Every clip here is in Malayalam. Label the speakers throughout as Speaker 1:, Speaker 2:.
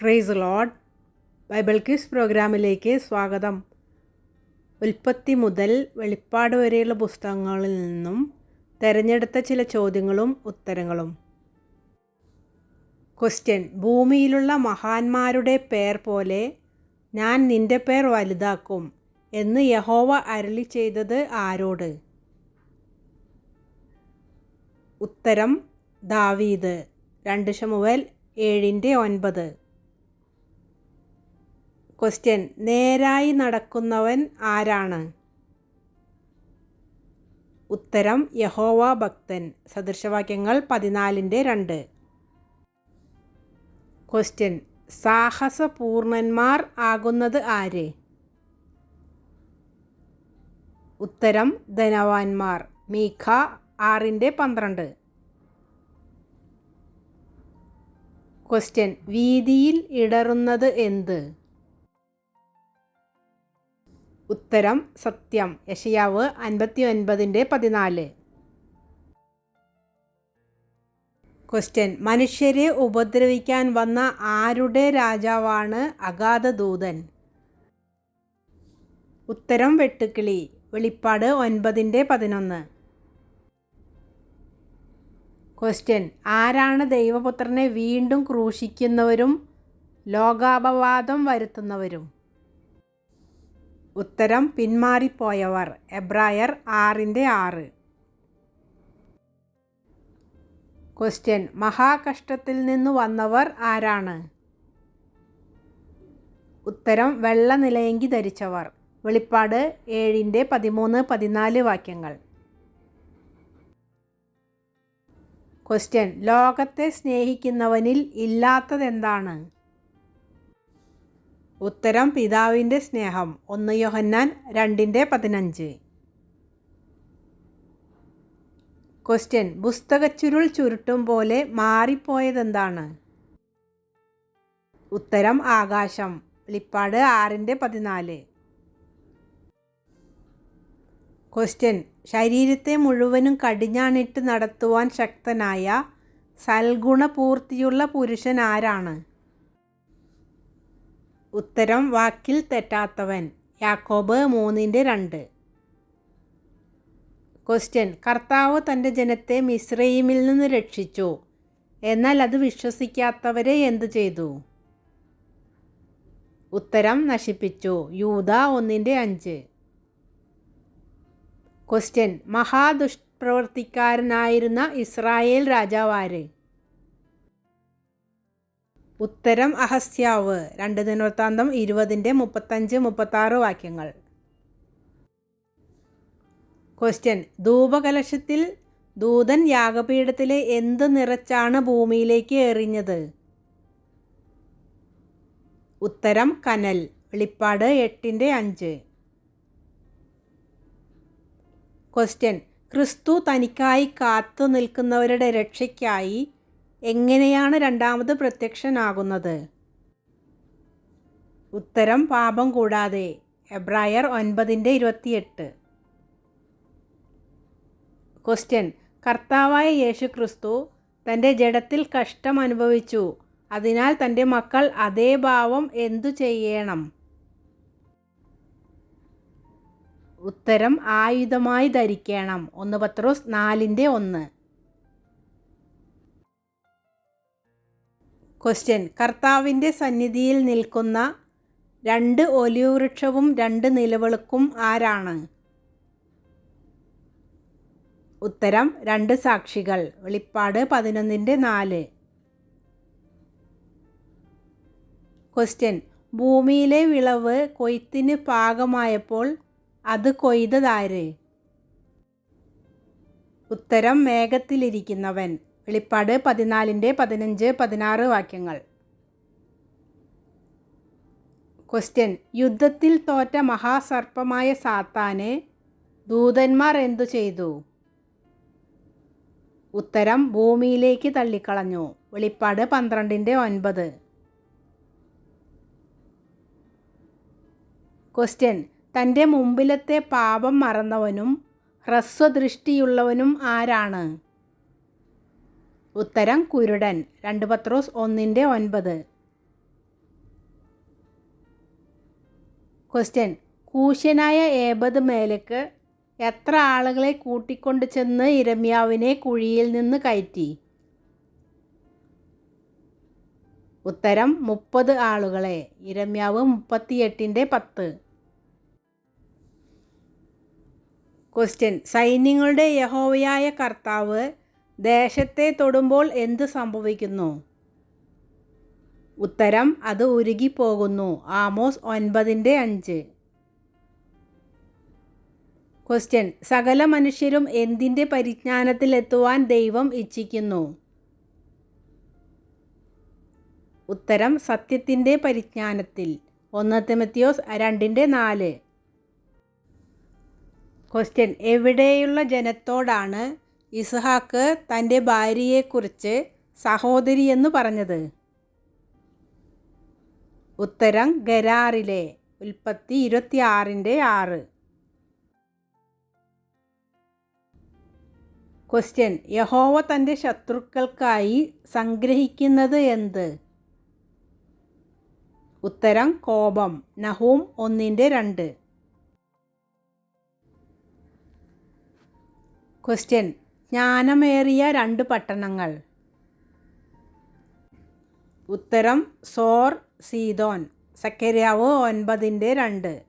Speaker 1: പ്രൈസ് ലോഡ് ബൈബിൾ ക്വിസ് പ്രോഗ്രാമിലേക്ക് സ്വാഗതം. ഉൽപ്പത്തി മുതൽ വെളിപ്പാട് വരെയുള്ള പുസ്തകങ്ങളിൽ നിന്നും തിരഞ്ഞെടുത്ത ചില ചോദ്യങ്ങളും ഉത്തരങ്ങളും. ക്വസ്റ്റ്യൻ ഭൂമിയിലുള്ള മഹാന്മാരുടെ പേർ പോലെ ഞാൻ നിന്റെ പേർ വലുതാക്കും എന്ന് യഹോവ അരളി ചെയ്തത് ആരോട്? ഉത്തരം ദാവീദ്. രണ്ട് ശമുവൽ ഏഴിന്റെ ഒൻപത്. ക്വസ്റ്റ്യൻ നേരായി നടക്കുന്നവൻ ആരാണ്? ഉത്തരം യഹോവ ഭക്തൻ. സദൃശവാക്യങ്ങൾ പതിനാലിന്റെ രണ്ട്. ക്വസ്റ്റ്യൻ സാഹസപൂർണന്മാർ ആകുന്നത് ആര്? ഉത്തരം ധനവാന്മാർ. മീഖ ആറിന്റെ പന്ത്രണ്ട്. ക്വസ്റ്റ്യൻ വീതിയിൽ ഇടറുന്നത് എന്ത്? ഉത്തരം സത്യം. യശയാവ് അൻപത്തി ഒൻപതിന്റെ പതിനാല്. ക്വസ്റ്റ്യൻ മനുഷ്യരെ ഉപദ്രവിക്കാൻ വന്ന ആരുടെ രാജാവാണ് അഗാധദൂതൻ? ഉത്തരം വെട്ടുക്കിളി. വെളിപ്പാട് ഒൻപതിന്റെ പതിനൊന്ന്. ക്വസ്റ്റ്യൻ ആരാണ് ദൈവപുത്രനെ വീണ്ടും ക്രൂശിക്കുന്നവരും ലോകാപവാദം വരുത്തുന്നവരും? ഉത്തരം പിന്മാറിപ്പോയവർ. എബ്രായർ ആറിന്റെ ആറ്. ക്വസ്റ്റ്യൻ മഹാകഷ്ടത്തിൽ നിന്ന് വന്നവർ ആരാണ്? ഉത്തരം വെള്ള നിലയെങ്കി ധരിച്ചവർ. വെളിപ്പാട് ഏഴിന്റെ പതിമൂന്ന് പതിനാല് വാക്യങ്ങൾ. ക്വസ്റ്റ്യൻ ലോകത്തെ സ്നേഹിക്കുന്നവനിൽ ഇല്ലാത്തതെന്താണ്? ഉത്തരം പിതാവിന്റെ സ്നേഹം. ഒന്ന് യോഹന്നാൻ രണ്ടിന്റെ പതിനഞ്ച്. ക്വസ്റ്റ്യൻ പുസ്തകച്ചുരുൾ ചുരുട്ടും പോലെ മാറിപ്പോയതെന്താണ്? ഉത്തരം ആകാശം. വെളിപ്പാട് ആറിന്റെ പതിനാല്. ക്വസ്റ്റ്യൻ ശരീരത്തെ മുഴുവനും കടിഞ്ഞാണിട്ട് നടത്തുവാൻ ശക്തനായ സൽഗുണപൂർത്തിയുള്ള പുരുഷൻ ആരാണ്? ഉത്തരം വാക്കിൽ തെറ്റാത്തവൻ. യാക്കോബ് മൂന്നിന്റെ രണ്ട്. ക്വസ്റ്റ്യൻ കർത്താവ് തന്റെ ജനത്തെ മിശ്രയിമിൽ നിന്ന് രക്ഷിച്ചു. എന്നാൽ അത് വിശ്വസിക്കാത്തവരെ എന്തു ചെയ്തു? ഉത്തരം നശിപ്പിച്ചു. യൂത ഒന്നിന്റെ അഞ്ച്. ക്വസ്റ്റ്യൻ മഹാദുഷ്പ്രവർത്തിക്കാരനായിരുന്ന ഇസ്രായേൽ രാജാവാര് ഉത്തരം അഹസ്യാവ്. രണ്ട് ദിനവൃത്താന്തം ഇരുപതിന്റെ മുപ്പത്തഞ്ച് മുപ്പത്താറ് വാക്യങ്ങൾ. ക്വസ്റ്റ്യൻ ധൂപകലശത്തിൽ ദൂതൻ യാഗപീഠത്തിലെ എന്ത് നിറച്ചാണ് ഭൂമിയിലേക്ക് എറിഞ്ഞത്? ഉത്തരം കനൽ. വെളിപ്പാട് എട്ടിന്റെ അഞ്ച്. ക്വസ്റ്റ്യൻ ക്രിസ്തു തനിക്കായി കാത്തു നിൽക്കുന്നവരുടെ രക്ഷയ്ക്കായി എങ്ങനെയാണ് രണ്ടാമത് പ്രത്യക്ഷനാകുന്നത്? ഉത്തരം പാപം കൂടാതെ. എബ്രായർ ഒൻപതിന്റെ ഇരുപത്തിയെട്ട്. ക്വസ്റ്റ്യൻ കർത്താവായ യേശു ക്രിസ്തു തന്റെ ജഡത്തിൽ കഷ്ടം അനുഭവിച്ചു. അതിനാൽ തന്റെ മക്കൾ അതേ ഭാവം എന്തു ചെയ്യണം? ഉത്തരം ആയുധമായി ധരിക്കണം. ഒന്ന് പത്രോസ് നാലിന്റെ ഒന്ന്. ക്വസ്റ്റ്യൻ കർത്താവിന്റെ സന്നിധിയിൽ നിൽക്കുന്ന രണ്ട് ഒലിവ് വൃക്ഷവും രണ്ട് നിലവിളക്കും ആരാണ്? ഉത്തരം രണ്ട് സാക്ഷികൾ. വെളിപ്പാട് പതിനൊന്നിന്റെ നാല്. ക്വസ്റ്റ്യൻ ഭൂമിയിലെ വിളവ് കൊയ്ത്തിന് പാകമായപ്പോൾ അത് കൊയ്തതാര്? ഉത്തരം മേഘത്തിലിരിക്കുന്നവൻ. വെളിപ്പാട് പതിനാലിന്റെ പതിനഞ്ച് പതിനാറ് വാക്യങ്ങൾ. ക്വസ്റ്റ്യൻ യുദ്ധത്തിൽ തോറ്റ മഹാസർപ്പമായ സാത്താനെ ദൂതന്മാർ എന്തു ചെയ്തു? ഉത്തരം ഭൂമിയിലേക്ക് തള്ളിക്കളഞ്ഞു. വെളിപ്പാട് പന്ത്രണ്ടിന്റെ ഒൻപത്. ക്വസ്റ്റ്യൻ തന്റെ മുമ്പിലത്തെ പാപം മറന്നവനും ഹ്രസ്വദൃഷ്ടിയുള്ളവനും ആരാണ്? ഉത്തരം കുരുടൻ. രണ്ട് പത്രോസ് ഒന്നിന്റെ ഒൻപത്. ക്വസ്റ്റ്യൻ കൂശ്യനായ ഏബദ് മേലക്ക് എത്ര ആളുകളെ കൂട്ടിക്കൊണ്ട് ചെന്ന് ഇരമ്യാവിനെ കുഴിയിൽ നിന്ന് കയറ്റി? ഉത്തരം മുപ്പത് ആളുകളെ. ഇരമ്യാവ് മുപ്പത്തിയെട്ടിന്റെ പത്ത്. ക്വസ്റ്റ്യൻ സൈന്യങ്ങളുടെ യഹോവയായ കർത്താവ് ദേശത്തെ തൊടുമ്പോൾ എന്ത് സംഭവിക്കുന്നു? ഉത്തരം അത് ഉരുകിപ്പോകുന്നു. ആമോസ് ഒൻപതിന്റെ അഞ്ച്. ക്വസ്റ്റ്യൻ സകല മനുഷ്യരും എന്തിന്റെ പരിജ്ഞാനത്തിലെത്തുവാൻ ദൈവം ഇച്ഛിക്കുന്നു? ഉത്തരം സത്യത്തിന്റെ പരിജ്ഞാനത്തിൽ. ഒന്ന് തിമത്തിയോസ് രണ്ടിന്റെ നാല്. ക്വസ്റ്റ്യൻ എവിടെയുള്ള ജനത്തോടാണ് ഇസ്ഹാക്ക് തന്റെ ഭാര്യയെക്കുറിച്ച് സഹോദരി എന്ന് പറഞ്ഞത്. ഉത്തരം ഗരാറിലെ ഉൽപ്പത്തി ഇരുപത്തിയാറിന്റെ ആറ്. ക്വസ്റ്റ്യൻ യഹോവ തന്റെ ശത്രുക്കൾക്കായി സംഗ്രഹിക്കുന്നത് എന്ത്? ഉത്തരം കോപം. നഹൂം ഒന്നിന്റെ രണ്ട്. ക്വസ്റ്റ്യൻ ജ്ഞാനമേറിയ രണ്ട് പട്ടണങ്ങൾ. ഉത്തരം സോർ സീതോൻ സക്കരിയാവ് ഒൻപതിന്റെ രണ്ട്.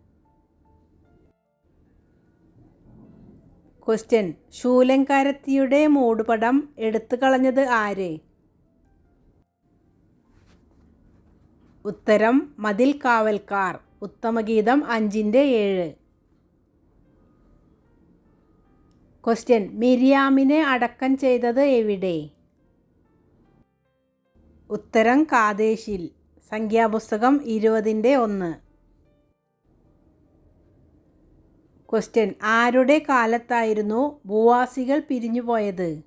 Speaker 1: ക്വസ്റ്റ്യൻ ശൂലങ്കാരത്തിയുടെ മൂടുപടം എടുത്തു കളഞ്ഞത് ആര്? ഉത്തരം മതിൽ കാവൽക്കാർ ഉത്തമഗീതം അഞ്ചിന്റെ ഏഴ്. ക്വസ്റ്റ്യൻ മിരിയാമിനെ അടക്കം ചെയ്തത് എവിടെ? ഉത്തരം കാദേശിൽ. സംഖ്യാപുസ്തകം ഇരുപതിന്റെ ഒന്ന്. ക്വസ്റ്റ്യൻ ആരുടെ കാലത്തായിരുന്നു ഭൂവാസികൾ പിരിഞ്ഞുപോയത്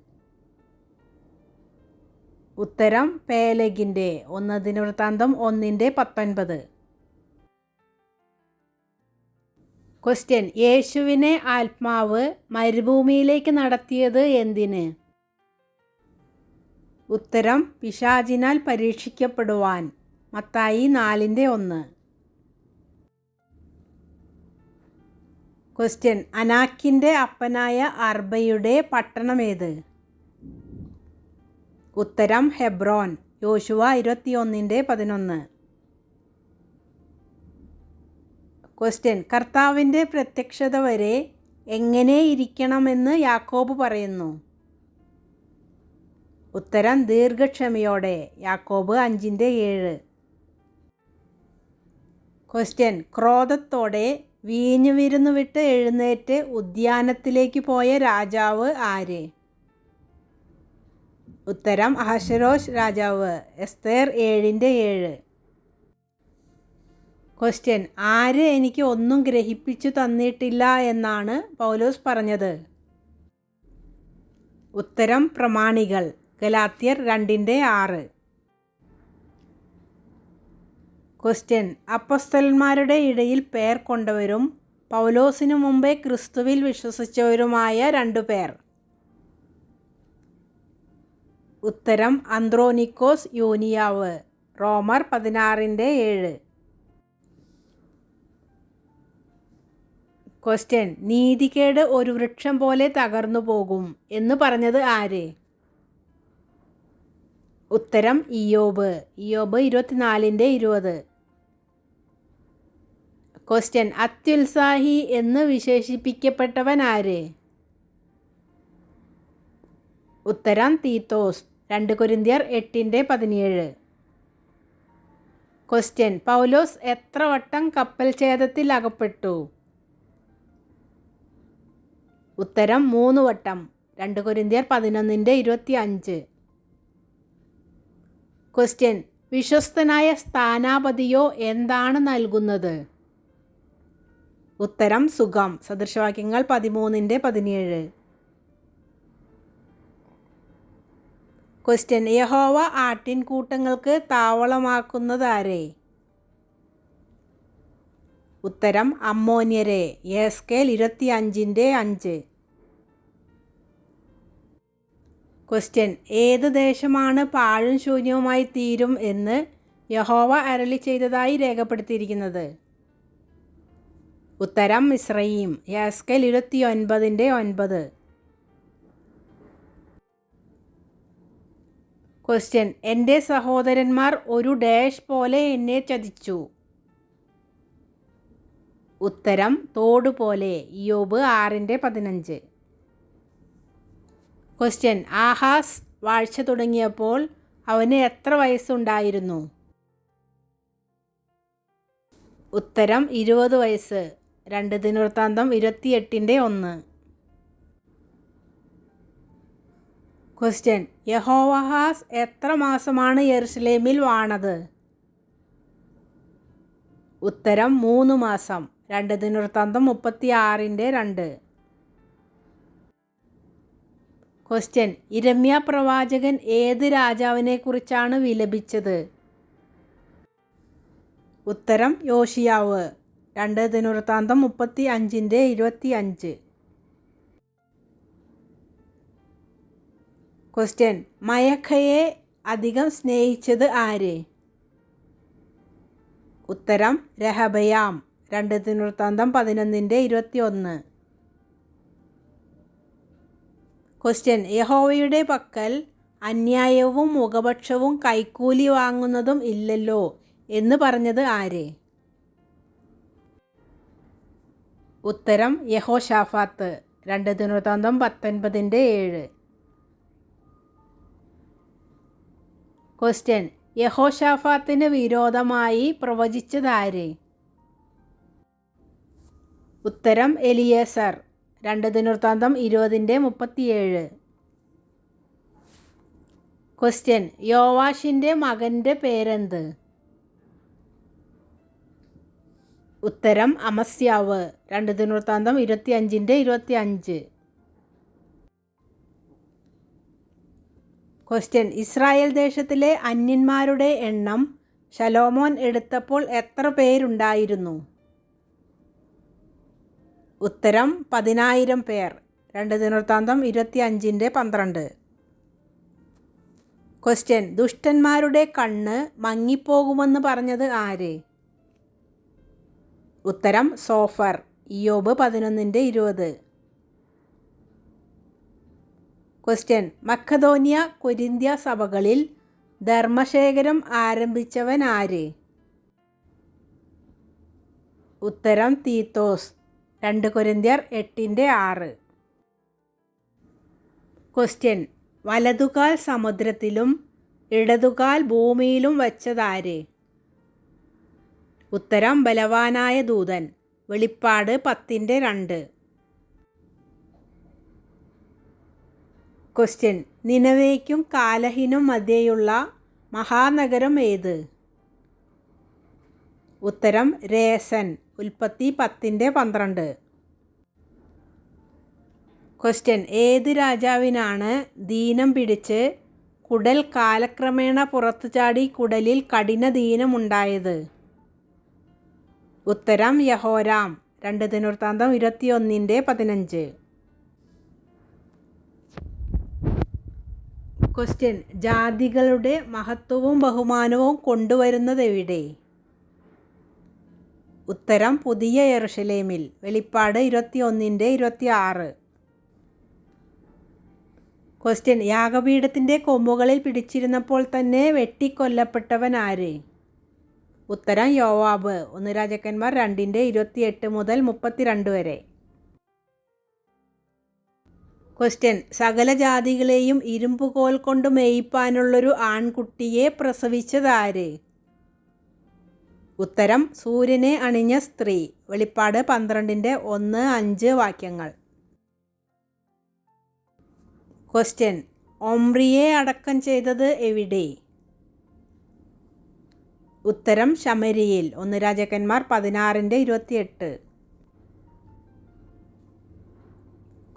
Speaker 1: ഉത്തരം പേലഗിന്റെ. ഒന്നതിന് വൃത്താന്തം ഒന്നിന്റെ പത്തൊൻപത്. ക്വസ്റ്റ്യൻ യേശുവിനെ ആത്മാവ് മരുഭൂമിയിലേക്ക് നടത്തിയത് എന്തിന്? ഉത്തരം. പിശാചിനാൽ പരീക്ഷിക്കപ്പെടുവാൻ. മത്തായി നാലിന്റെ ഒന്ന്. ക്വസ്റ്റ്യൻ അനാക്കിന്റെ അപ്പനായ അർബയുടെ പട്ടണമേത്? ഉത്തരം. ഹെബ്രോൻ. യോശുവ ഇരുപത്തിയൊന്നിന്റെ പതിനൊന്ന്. ക്വസ്റ്റ്യൻ കർത്താവിന്റെ പ്രത്യക്ഷത വരെ എങ്ങനെ ഇരിക്കണമെന്ന് യാക്കോബ് പറയുന്നു. ഉത്തരം ദീർഘക്ഷമയോടെ. യാക്കോബ് അഞ്ചിന്റെ ഏഴ്. ക്വസ്റ്റ്യൻ ക്രോധത്തോടെ വീഞ്ഞു വിരുന്നു വിട്ട് എഴുന്നേറ്റ് ഉദ്യാനത്തിലേക്ക് പോയ രാജാവ് ആര്? ഉത്തരം അഹശരോഷ് രാജാവ്. എസ്തേർ ഏഴിന്റെ ഏഴ്. ക്വസ്റ്റ്യൻ ആര് എനിക്ക് ഒന്നും ഗ്രഹിപ്പിച്ചു തന്നിട്ടില്ല എന്നാണ് പൗലോസ് പറഞ്ഞത്. ഉത്തരം പ്രമാണികൾ. ഗലാത്യർ രണ്ടിന്റെ ആറ്. ക്വസ്റ്റ്യൻ അപ്പസ്തലന്മാരുടെ ഇടയിൽ പേർ കൊണ്ടവരും പൗലോസിനു മുമ്പേ ക്രിസ്തുവിൽ വിശ്വസിച്ചവരുമായ രണ്ടു പേർ. ഉത്തരം അന്ത്രോനിക്കോസ് യൂനിയാവ്. റോമർ പതിനാറിന്റെ ഏഴ്. ക്വസ്റ്റ്യൻ നീതികേട് ഒരു വൃക്ഷം പോലെ തകർന്നു പോകും എന്ന് പറഞ്ഞത് ആര്? ഉത്തരം ഇയോബ് ഇയോബ് ഇരുപത്തിനാലിന്റെ ഇരുപത്. ക്വസ്റ്റ്യൻ അത്യുത്സാഹി എന്ന് വിശേഷിപ്പിക്കപ്പെട്ടവൻ ആര്? ഉത്തരം തീത്തോസ്. രണ്ട് കുരിന്തിയർ എട്ടിന്റെ പതിനേഴ്. ക്വസ്റ്റ്യൻ പൗലോസ് എത്ര വട്ടം കപ്പൽ ഛേദത്തിൽ അകപ്പെട്ടു? ഉത്തരം മൂന്ന് വട്ടം. രണ്ട് കൊരിന്തിയർ പതിനൊന്നിന്റെ ഇരുപത്തി അഞ്ച് ക്വസ്റ്റ്യൻ വിശ്വസ്തനായ സ്ഥാനാപതിയോ എന്താണ് നൽകുന്നത്? ഉത്തരം സുഖം. സദൃശവാക്യങ്ങൾ പതിമൂന്നിന്റെ പതിനേഴ്. ക്വസ്റ്റ്യൻ യഹോവ ആട്ടിൻകൂട്ടങ്ങൾക്ക് താവളമാക്കുന്നതാരെ? ഉത്തരം അമ്മോന്യരെ. എസ് കെൽ ഇരുപത്തി അഞ്ചിന്റെ അഞ്ച്. ക്വസ്റ്റ്യൻ ഏത് ദേശമാണ് പാഴും ശൂന്യവുമായി തീരും എന്ന് യഹോവ അരളി ചെയ്തതായി രേഖപ്പെടുത്തിയിരിക്കുന്നത്? ഉത്തരം മിശ്രയും യാസ്കൽ ഇരുപത്തി ഒൻപതിന്റെ ഒൻപത്. ക്വസ്റ്റ്യൻ എന്റെ സഹോദരന്മാർ ഒരു ഡാഷ് പോലെ എന്നെ ചതിച്ചു. ഉത്തരം തോട് പോലെ യോബ് ആറിന്റെ പതിനഞ്ച്. ക്വസ്റ്റ്യൻ ആഹാസ് വാഴ്ച തുടങ്ങിയപ്പോൾ അവന് എത്ര വയസ്സുണ്ടായിരുന്നു? ഉത്തരം ഇരുപത് വയസ്സ്. രണ്ട് ദിനവൃത്താന്തം ഇരുപത്തിയെട്ടിന്റെ ഒന്ന്. ക്വസ്റ്റ്യൻ യഹോവഹാസ് എത്ര മാസമാണ് യെറുസലേമിൽ വാണത്? ഉത്തരം മൂന്ന് മാസം. രണ്ട് ദിനവൃത്താന്തം മുപ്പത്തി ആറിന്റെ രണ്ട്. ക്വസ്റ്റ്യൻ ഇരമ്യ പ്രവാചകൻ ഏത് രാജാവിനെക്കുറിച്ചാണ് വിലപിച്ചത്? ഉത്തരം യോഷിയാവ് രണ്ട് ദിനവൃത്താന്തം മുപ്പത്തി അഞ്ചിന്റെ ഇരുപത്തി അഞ്ച് ക്വസ്റ്റ്യൻ മയഖയെ അധികം സ്നേഹിച്ചത് ആര്? ഉത്തരം രഹബയാം. രണ്ട് ദിനവൃത്താന്തം പതിനൊന്നിന്റെ ഇരുപത്തി ഒന്ന് ക്വസ്റ്റ്യൻ യഹോവയുടെ പക്കൽ അന്യായവും മുഖപക്ഷവും കൈക്കൂലി വാങ്ങുന്നതും ഇല്ലല്ലോ എന്ന് പറഞ്ഞത് ആര്? ഉത്തരം യഹോഷാഫാത്ത് രണ്ട് ദിനവൃത്താന്തം പത്തൊൻപതിന്റെ ഏഴ്. ക്വസ്റ്റ്യൻ യഹോഷാഫാത്തിന് വിരോധമായി പ്രവചിച്ചതാര് ഉത്തരം എലിയേസർ. രണ്ട് ദിനവൃത്താന്തം ഇരുപതിന്റെ മുപ്പത്തിയേഴ്. ക്വസ്റ്റ്യൻ യോവാഷിന്റെ മകന്റെ പേരെന്ത്? ഉത്തരം അമസ്യാവ്. രണ്ട് ദിനവൃത്താന്തം ഇരുപത്തി അഞ്ചിന്റെ ഇരുപത്തി അഞ്ച് ക്വസ്റ്റ്യൻ ഇസ്രായേൽ ദേശത്തിലെ അന്യന്മാരുടെ എണ്ണം ശലോമോൻ എടുത്തപ്പോൾ എത്ര പേരുണ്ടായിരുന്നു? ഉത്തരം പതിനായിരം പേർ. രണ്ട് ദിനവൃത്താന്തം ഇരുപത്തി അഞ്ചിന്റെ പന്ത്രണ്ട്. ക്വസ്റ്റ്യൻ ദുഷ്ടന്മാരുടെ കണ്ണ് മങ്ങിപ്പോകുമെന്ന് പറഞ്ഞത് ആര്? ഉത്തരം സോഫർ. ഇയോബ് പതിനൊന്നിന്റെ ഇരുപത്. ക്വസ്റ്റ്യൻ മക്കധോനിയ കൊരിന്ത്യ സഭകളിൽ ധർമ്മശേഖരം ആരംഭിച്ചവൻ ആര്? ഉത്തരം തീത്തോസ്. രണ്ട് കൊരിന്ത്യർ എട്ടിന്റെ ആറ്. ക്വസ്റ്റ്യൻ വലതുകാൽ സമുദ്രത്തിലും ഇടതുകാൽ ഭൂമിയിലും വച്ചതാര്? ഉത്തരം ബലവാനായ ദൂതൻ. വെളിപ്പാട് പത്തിന്റെ രണ്ട്. ക്വസ്റ്റ്യൻ നിനവേക്കും കാലഹിനും മധ്യേയുള്ള മഹാനഗരം ഏത്? ഉത്തരം രേസൻ. ഉൽപ്പത്തി പത്തിന്റെ പന്ത്രണ്ട്. ക്വസ്റ്റ്യൻ ഏത് രാജാവിനാണ് ദീനം പിടിച്ച് കുടൽ കാലക്രമേണ പുറത്തു ചാടി കുടലിൽ കഠിന ദീനമുണ്ടായത്? ഉത്തരം യഹോരാം. രണ്ട് ദിനവൃത്താന്തം ഇരുപത്തിയൊന്നിന്റെ പതിനഞ്ച്. ക്വസ്റ്റ്യൻ ജാതികളുടെ മഹത്വവും ബഹുമാനവും കൊണ്ടുവരുന്നതെവിടെ? ഉത്തരം പുതിയ യെറുഷലേമിൽ വെളിപ്പാട് ഇരുപത്തി ഒന്നിന്റെ ഇരുപത്തി ആറ് ക്വസ്റ്റ്യൻ യാഗപീഠത്തിന്റെ കൊമ്പുകളിൽ പിടിച്ചിരുന്നപ്പോൾ തന്നെ വെട്ടിക്കൊല്ലപ്പെട്ടവൻ ആര്? ഉത്തരം യോവാബ്. ഒന്ന് രാജാക്കന്മാർ രണ്ടിന്റെ ഇരുപത്തിയെട്ട് മുതൽ മുപ്പത്തിരണ്ട് വരെ. ക്വസ്റ്റ്യൻ സകല ജാതികളെയും ഇരുമ്പുകോൽ കൊണ്ട് മേയിപ്പാനുള്ളൊരു ആൺകുട്ടിയെ പ്രസവിച്ചതാര്? ഉത്തരം സൂര്യനെ അണിഞ്ഞ സ്ത്രീ. വെളിപ്പാട് പന്ത്രണ്ടിന്റെ ഒന്ന് അഞ്ച് വാക്യങ്ങൾ. ക്വസ്റ്റ്യൻ ഒംറിയെ അടക്കം ചെയ്തത് എവിടെ? ഉത്തരം ശമരിയിൽ. ഒന്ന് രാജാക്കന്മാർ പതിനാറിന്റെ ഇരുപത്തിയെട്ട്.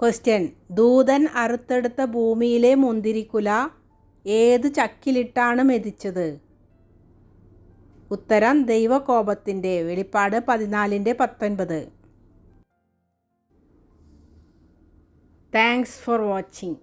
Speaker 1: ക്വസ്റ്റ്യൻ ദൂതൻ അറുത്തെടുത്ത ഭൂമിയിലെ മുന്തിരിക്കുല ഏത് ചക്കിലിട്ടാണ് മെതിച്ചത്? ഉത്തരം ദൈവകോപത്തിന്റെ വെളിപ്പാട് പതിനാലിന്റെ പത്തൊൻപത്. Thanks for watching